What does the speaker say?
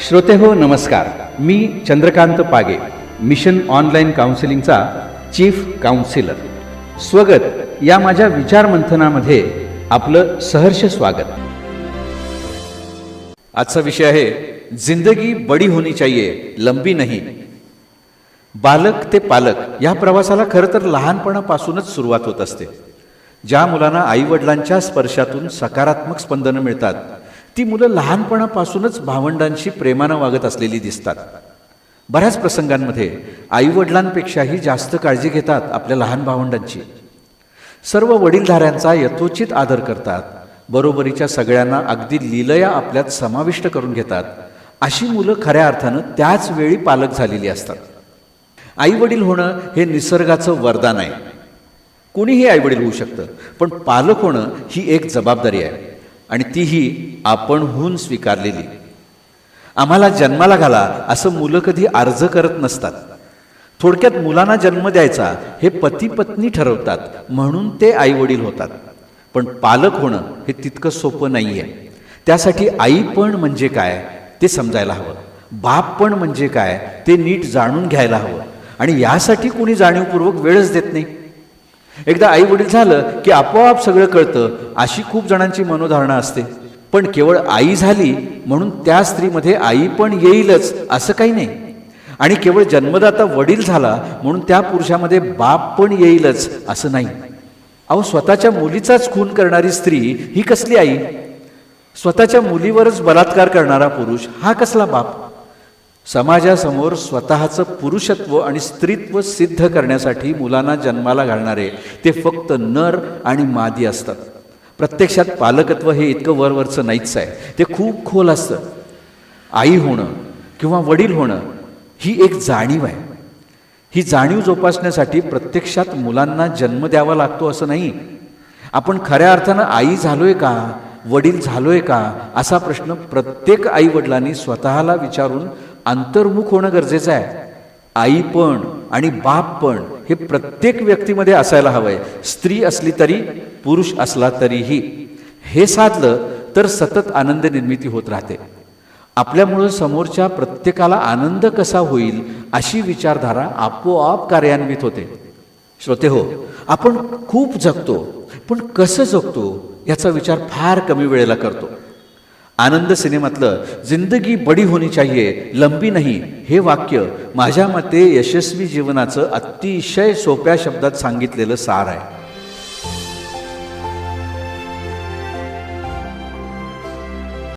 श्रोते हो नमस्कार. मी चंद्रकांत पागे मिशन ऑनलाईन काउन्सिलिंगचा चीफ काउन्सिलर. स्वगत. या माझ्या विचारमंथनामध्ये आपलं सहर्ष स्वागत. आजचा विषय आहे जिंदगी बडी होनी चाहिए लंबी नाही. बालक ते पालक या प्रवासाला खरं तर लहानपणापासूनच सुरुवात होत असते. ज्या मुलांना आईवडिलांच्या स्पर्शातून सकारात्मक स्पंदनं मिळतात ती मुलं लहानपणापासूनच भावंडांशी प्रेमानं वागत असलेली दिसतात. बऱ्याच प्रसंगांमध्ये आईवडिलांपेक्षाही जास्त काळजी घेतात आपल्या लहान भावंडांची. सर्व वडीलधाऱ्यांचा यथोचित आदर करतात बरोबरीच्या सगळ्यांना अगदी लीलया आपल्यात समाविष्ट करून घेतात अशी मुलं खऱ्या अर्थानं त्याच वेळी पालक झालेली असतात. आईवडील होणं हे निसर्गाचं वरदान आहे. कुणीही आईवडील होऊ शकतं पण पालक होणं ही एक जबाबदारी आहे. आणि तीही आपणहून स्वीकारलेली. आम्हाला जन्माला घाला असं मुलं कधी अर्ज करत नसतात. थोडक्यात मुलांना जन्म द्यायचा हे पती पत्नी ठरवतात म्हणून ते आईवडील होतात. पण पालक होणं हे तितकं सोपं नाही आहे त्यासाठी आई पण म्हणजे काय ते समजायला हवं. बाप पण म्हणजे काय ते नीट जाणून घ्यायला हवं. आणि यासाठी कोणी जाणीवपूर्वक वेळच देत नाही. एकदा आई वडील झालं की आपोआप सगळं कळतं. अशी खूप जणांची मनोधारणा असते. पण केवळ आई झाली म्हणून त्या स्त्रीमध्ये आई पण येईलच असं काही नाही. आणि केवळ जन्मदाता वडील झाला म्हणून त्या पुरुषामध्ये बाप पण येईलच असं नाही. अहो स्वतःच्या मुलीचाच खून करणारी स्त्री ही कसली आई? स्वतःच्या मुलीवरच बलात्कार करणारा पुरुष हा कसला बाप? समाजासमोर स्वतःचं पुरुषत्व आणि स्त्रीत्व सिद्ध करण्यासाठी मुलांना जन्माला घालणारे ते फक्त नर आणि मादी असतात. प्रत्यक्षात पालकत्व हे इतकं वरवरचं नाहीच आहे. ते खूप खोल असतं. आई होणं किंवा वडील होणं ही एक जाणीव आहे. ही जाणीव जोपासण्यासाठी प्रत्यक्षात मुलांना जन्म द्यावा लागतो असं नाही. आपण खऱ्या अर्थानं आई झालोय का? वडील झालोय का? असा प्रश्न प्रत्येक आई वडिलांनी स्वतःला विचारून अंतर्मुख होणं गरजेचं आहे. आई पण आणि बाप पण हे प्रत्येक व्यक्तीमध्ये असायला हवंय. स्त्री असली तरी पुरुष असला तरीही. हे साधलं तर सतत आनंद निर्मिती होत राहते. आपल्यामुळं समोरच्या प्रत्येकाला आनंद कसा होईल अशी विचारधारा आपोआप कार्यान्वित होते. श्रोते हो आपण खूप जगतो पण कसं जगतो याचा विचार फार कमी वेळेला करतो. आनंद सिनेमातलं जिंदगी बडी होनी चाहिए लंबी नाही हे वाक्य माझ्या मते यशस्वी जीवनाचं अतिशय सोप्या शब्दात सांगितलेलं सार आहे.